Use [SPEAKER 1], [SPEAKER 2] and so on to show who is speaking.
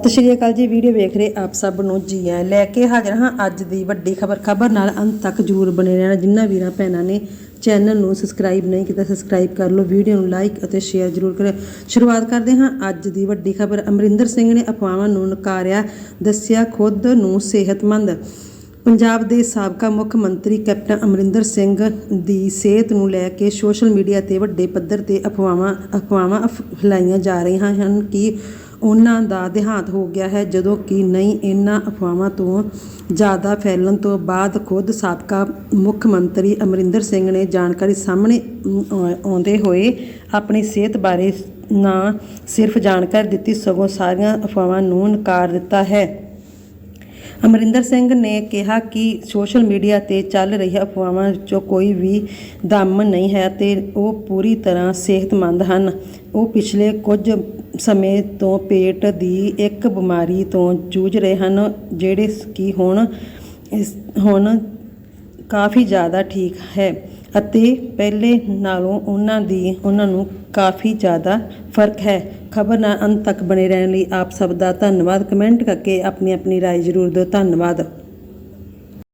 [SPEAKER 1] ਸਤਿ ਸ਼੍ਰੀ ਅਕਾਲ ਜੀ, ਵੀਡੀਓ ਵੇਖ ਰਹੇ ਆਪ ਸਭ ਨੂੰ। ਜੀ ਆਇਆਂ ਲੈ ਕੇ ਹਾਜ਼ਰ ਹਾਂ ਅੱਜ ਦੀ ਵੱਡੀ ਖਬਰ। ਖਬਰ ਨਾਲ ਅੰਤ ਤੱਕ ਜਰੂਰ ਬਣੇ ਰਹਿਣਾ। ਜਿੰਨਾ ਵੀਰਾਂ ਭੈਣਾਂ ਨੇ ਚੈਨਲ ਨੂੰ ਸਬਸਕ੍ਰਾਈਬ ਨਹੀਂ ਕੀਤਾ ਸਬਸਕ੍ਰਾਈਬ ਕਰ ਲਓ, ਵੀਡੀਓ ਨੂੰ ਲਾਈਕ ਅਤੇ ਸ਼ੇਅਰ ਜਰੂਰ ਕਰਿਓ। ਸ਼ੁਰੂਆਤ ਕਰਦੇ ਹਾਂ ਅੱਜ ਦੀ ਵੱਡੀ ਖਬਰ। ਅਮਰਿੰਦਰ ਸਿੰਘ ਨੇ ਅਫਵਾਹਾਂ ਨੂੰ ਨਕਾਰਿਆ, ਦੱਸਿਆ ਖੁਦ ਨੂੰ ਸਿਹਤਮੰਦ। ਪੰਜਾਬ ਦੇ ਸਾਬਕਾ ਮੁੱਖ ਮੰਤਰੀ ਕੈਪਟਨ ਅਮਰਿੰਦਰ ਸਿੰਘ ਦੀ ਸਿਹਤ ਨੂੰ ਲੈ ਕੇ ਸੋਸ਼ਲ ਮੀਡੀਆ ਤੇ ਵੱਡੇ ਪੱਧਰ ਤੇ ਅਫਵਾਹਾਂ ਅਫਵਾਹਾਂ ਅਫ- ਫੈਲਾਈਆਂ ਜਾ ਰਹੀਆਂ ਹਨ ਕਿ ਉਹਨਾਂ ਦਾ ਦੇਹਾਂਤ ਹੋ ਗਿਆ ਹੈ ਜਦੋਂ ਕਿ ਨਹੀਂ ਇਹਨਾਂ ਅਫਵਾਹਾਂ ਤੋਂ ਜ਼ਿਆਦਾ ਫੈਲਣ ਤੋਂ ਬਾਅਦ ਖੁਦ ਸਾਬਕਾ ਮੁੱਖ ਮੰਤਰੀ ਅਮਰਿੰਦਰ ਸਿੰਘ ਨੇ ਜਾਣਕਾਰੀ ਸਾਹਮਣੇ ਅਮ, ਆਉਂਦੇ ਹੋਏ ਆਪਣੀ ਸਿਹਤ ਬਾਰੇ ਨਾ ਸਿਰਫ ਜਾਣਕਾਰੀ ਦਿੱਤੀ ਸਗੋਂ ਸਾਰੀਆਂ ਅਫਵਾਹਾਂ ਨੂੰ ਨਕਾਰ ਦਿੱਤਾ ਹੈ। ਅਮਰਿੰਦਰ ਸਿੰਘ ਨੇ ਕਿਹਾ ਕਿ ਸੋਸ਼ਲ ਮੀਡੀਆ ਤੇ ਚੱਲ ਰਹੀਆਂ ਅਫਵਾਹਾਂ ਵਿੱਚੋਂ ਕੋਈ ਵੀ ਦਮ ਨਹੀਂ ਹੈ ਤੇ ਉਹ ਪੂਰੀ ਤਰ੍ਹਾਂ ਸਿਹਤਮੰਦ ਹਨ। ਉਹ ਪਿਛਲੇ ਕੁਝ ਸਮੇਂ ਤੋਂ ਪੇਟ ਦੀ ਇੱਕ ਬਿਮਾਰੀ ਤੋਂ ਜੂਝ ਰਹੇ ਹਨ ਜਿਹੜੇ ਕਿ ਹੁਣ ਇਸ ਹੁਣ ਕਾਫੀ ਜ਼ਿਆਦਾ ਠੀਕ ਹੈ ਅਤੇ ਪਹਿਲੇ ਨਾਲੋਂ ਉਹਨਾਂ ਦੀ ਉਹਨਾਂ ਨੂੰ ਕਾਫੀ ਜ਼ਿਆਦਾ ਫਰਕ ਹੈ ਖਬਰ ਨਾਲ ਅੰਤ ਤੱਕ ਬਣੇ ਰਹਿਣ ਲਈ ਆਪ ਸਭ ਦਾ ਧੰਨਵਾਦ ਕਮੈਂਟ ਕਰਕੇ ਆਪਣੀ ਆਪਣੀ رائے ਜ਼ਰੂਰ ਦਿਓ ਧੰਨਵਾਦ